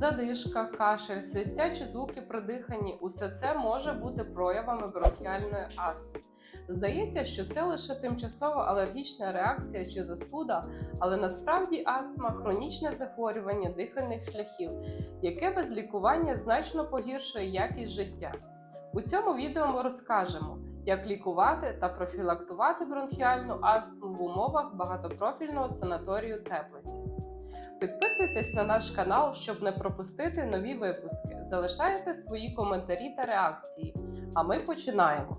задишка, кашель, свистячі звуки при диханні усе це може бути проявами бронхіальної астми. Здається, що це лише тимчасова алергічна реакція чи застуда, але насправді астма хронічне захворювання дихальних шляхів, яке без лікування значно погіршує якість життя. У цьому відео ми розкажемо, як лікувати та профілактувати бронхіальну астму в умовах багатопрофільного санаторію Теплиця. Підписуйтесь на наш канал, щоб не пропустити нові випуски. Залишайте свої коментарі та реакції. А ми починаємо.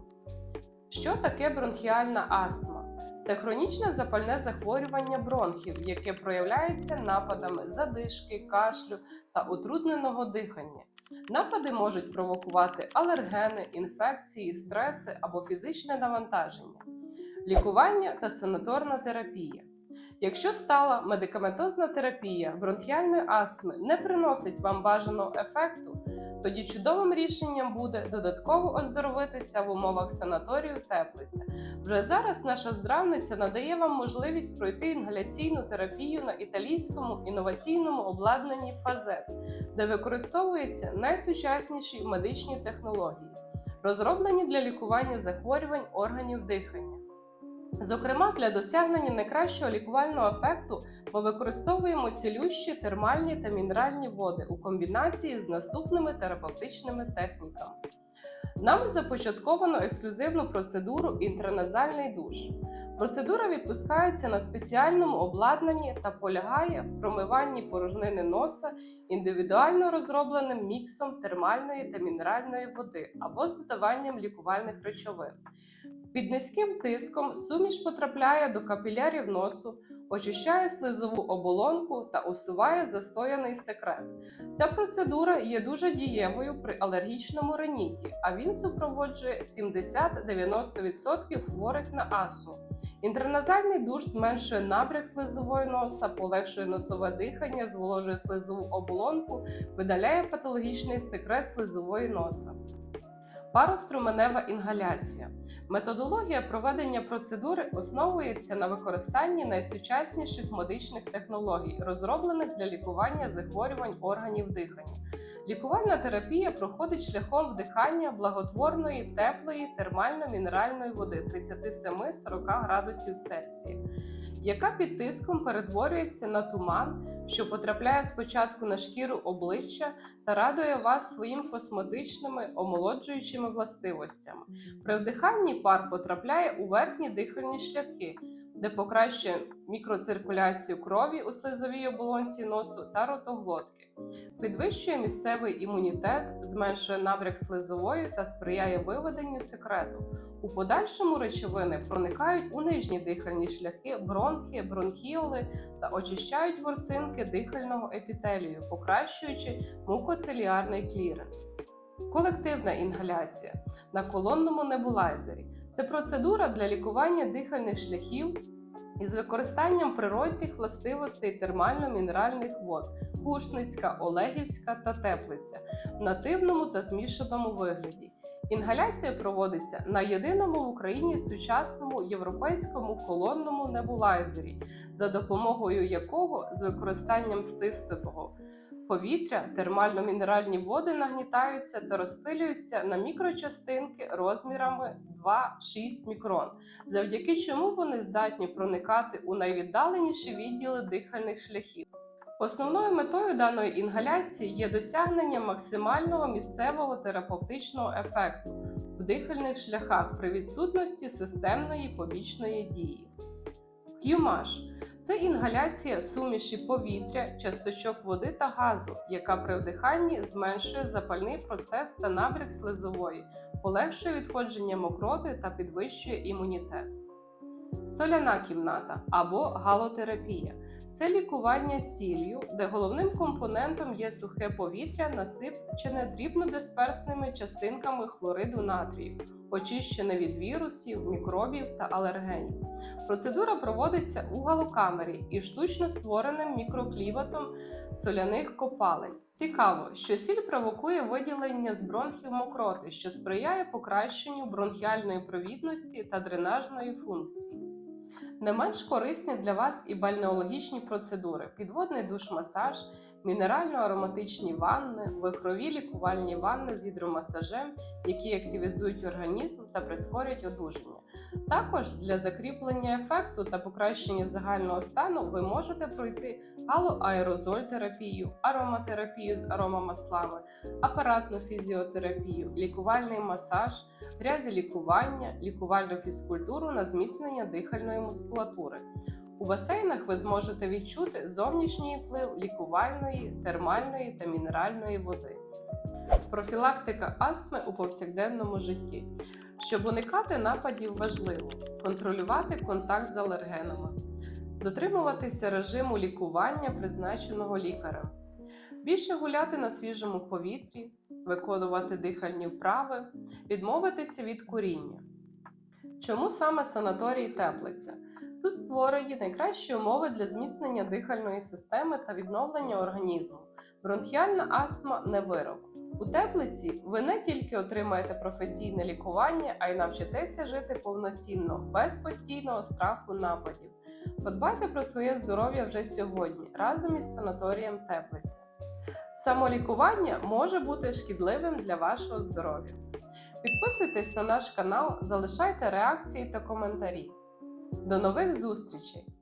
Що таке бронхіальна астма? Це хронічне запальне захворювання бронхів, яке проявляється нападами задишки, кашлю та утрудненого дихання. Напади можуть провокувати алергени, інфекції, стреси або фізичне навантаження, лікування та санаторна терапія. Якщо стала медикаментозна терапія бронхіальної астми не приносить вам бажаного ефекту, тоді чудовим рішенням буде додатково оздоровитися в умовах санаторію Теплиця. Вже зараз наша здравниця надає вам можливість пройти інгаляційну терапію на італійському інноваційному обладнанні Фазет, де використовуються найсучасніші медичні технології, розроблені для лікування захворювань органів дихання. Зокрема, для досягнення найкращого лікувального ефекту ми використовуємо цілющі термальні та мінеральні води у комбінації з наступними терапевтичними техніками. Нами започатковано ексклюзивну процедуру інтраназальний душ. Процедура відпускається на спеціальному обладнанні та полягає в промиванні порожнини носа індивідуально розробленим міксом термальної та мінеральної води або з додаванням лікувальних речовин. Під низьким тиском суміш потрапляє до капілярів носу, очищає слизову оболонку та усуває застояний секрет. Ця процедура є дуже дієвою при алергічному риніті, а він супроводжує 70-90% хворих на астму. Інтерназальний душ зменшує набряк слизової носа, полегшує носове дихання, зволожує слизову оболонку, видаляє патологічний секрет слизової носа. Пароструменева інгаляція. Методологія проведення процедури основується на використанні найсучасніших медичних технологій, розроблених для лікування захворювань органів дихання. Лікувальна терапія проходить шляхом вдихання благотворної теплої термально-мінеральної води 37-40 градусів Цельсія, яка під тиском перетворюється на туман, що потрапляє спочатку на шкіру обличчя та радує вас своїм косметичними омолоджуючими властивостями. При вдиханні пар потрапляє у верхні дихальні шляхи, де покращує мікроциркуляцію крові у слизовій оболонці носу та ротоглотки, підвищує місцевий імунітет, зменшує набряк слизової та сприяє виведенню секрету. У подальшому речовини проникають у нижні дихальні шляхи, бронхи, бронхіоли та очищають ворсинки дихального епітелію, покращуючи мукоцеліарний кліренс. Колективна інгаляція на колонному небулайзері це процедура для лікування дихальних шляхів із використанням природних властивостей термально-мінеральних вод Кушницька, Олегівська та Теплиця в нативному та змішаному вигляді. Інгаляція проводиться на єдиному в Україні сучасному європейському колонному небулайзері, за допомогою якого з використанням стистого повітря термально-мінеральні води нагнітаються та розпилюються на мікрочастинки розмірами 2-6 мікрон, завдяки чому вони здатні проникати у найвіддаленіші відділи дихальних шляхів. Основною метою даної інгаляції є досягнення максимального місцевого терапевтичного ефекту в дихальних шляхах при відсутності системної побічної дії. К'юмаш це інгаляція суміші повітря, часточок води та газу, яка при вдиханні зменшує запальний процес та набряк слизової, полегшує відходження мокроти та підвищує імунітет. Соляна кімната або галотерапія це лікування сіллю, де головним компонентом є сухе повітря, насипчене дрібнодисперсними частинками хлориду натрію, очищене від вірусів, мікробів та алергенів. Процедура проводиться у галокамері і штучно створеним мікрокліматом соляних копалень. Цікаво, що сіль провокує виділення з бронхів мокроти, що сприяє покращенню бронхіальної провідності та дренажної функції. Не менш корисні для вас і бальнеологічні процедури: підводний душ-масаж, мінерально-ароматичні ванни, вихрові лікувальні ванни з гідромасажем, які активізують організм та прискорять одужання. Також для закріплення ефекту та покращення загального стану ви можете пройти галоаерозоль терапію, ароматерапію з аромамаслами, апаратну фізіотерапію, лікувальний масаж, грязелікування, лікувальну фізкультуру на зміцнення дихальної мускулатури. У басейнах ви зможете відчути зовнішній вплив лікувальної, термальної та мінеральної води. Профілактика астми у повсякденному житті. Щоб уникати нападів, важливо контролювати контакт з алергенами, дотримуватися режиму лікування, призначеного лікарем, більше гуляти на свіжому повітрі, виконувати дихальні вправи, відмовитися від куріння. Чому саме санаторій теплиця? Тут створені найкращі умови для зміцнення дихальної системи та відновлення організму. Бронхіальна астма не вирок. У теплиці ви не тільки отримаєте професійне лікування, а й навчитеся жити повноцінно, без постійного страху нападів. Подбайте про своє здоров'я вже сьогодні разом із санаторієм Теплиця. Самолікування може бути шкідливим для вашого здоров'я. Підписуйтесь на наш канал, залишайте реакції та коментарі. До нових зустрічей!